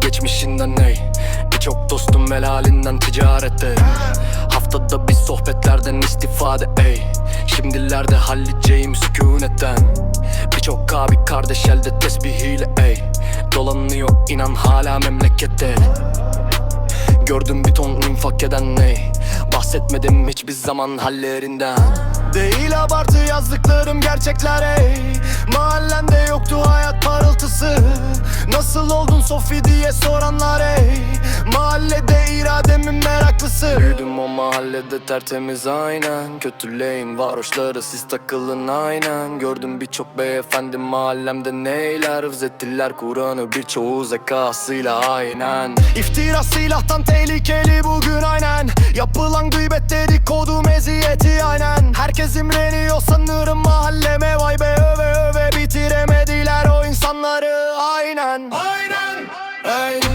geçmişinden ney Birçok dostum helalinden ticarette Haftada bir sohbetlerden istifade ey. Şimdilerde halledeceğim sükunetten. Birçok abi kardeş elde tesbihiyle ey. Dolanıyor inan hala memlekette. Gördüm bir ton infak eden ney Bahsetmedim hiçbir zaman hallerinden Değil abartı yazdıklarım gerçekler ey. Mahallende yoktu hayat parıltısı. Nasıl oldun Sofi diye soranlar ey. Mahallede irademin meraklısı. Büyüdüm o mahallede tertemiz aynen. Kötüleyin varoşları siz takılın aynen. Gördüm birçok beyefendi mahallemde neyler? Özettiler Kur'an'ı birçoğu zekasıyla aynen. İftira silahtan tehlikeli bugün aynen. Yapılan gıybet dedikodu meziyeti aynen. Herkes imreniyor sanırım mahalleme. Vay be öve öve bitiremediler o insanları. Aynen. Aynen. Ey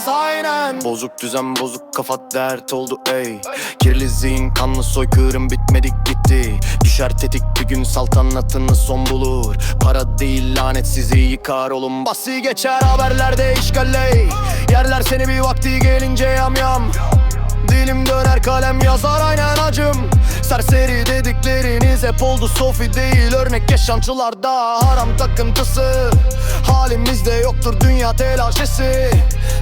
Sofiyiz aynen. Bozuk düzen bozuk kafa dert oldu ey. Kirli zihin kanlı soykırım bitmedik gitti. Düşer tetik bir gün saltanatını son bulur. Para değil lanet sizi yıkar oğlum. Basi geçer haberlerde işgal ey. Yerler seni bir vakti gelince yam yam. Dilim döner kalem yazar aynen acım. Serseri dedikleriniz hep oldu sofi değil. Örnek yaşantılarda haram takıntısı Halimizde yoktur dünya telaşesi.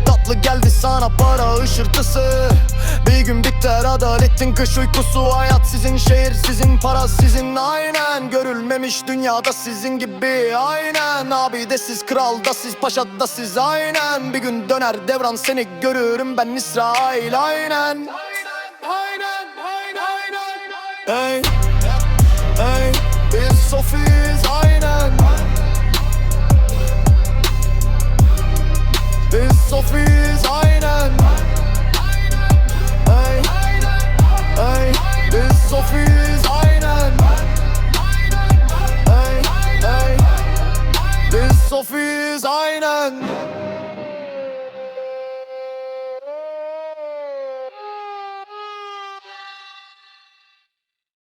Tatlı geldi sana para ışırtısı. Bir gün biter adaletin kış uykusu. Hayat sizin şehir sizin para sizin. Aynen Görülmemiş dünyada sizin gibi. Aynen Abi de siz kral da siz paşa da siz. Aynen Bir gün döner devran seni görürüm ben İsrail. Aynen. Aynen aynen aynen. Ey Ey Biz Sofi sofiyiz aynen.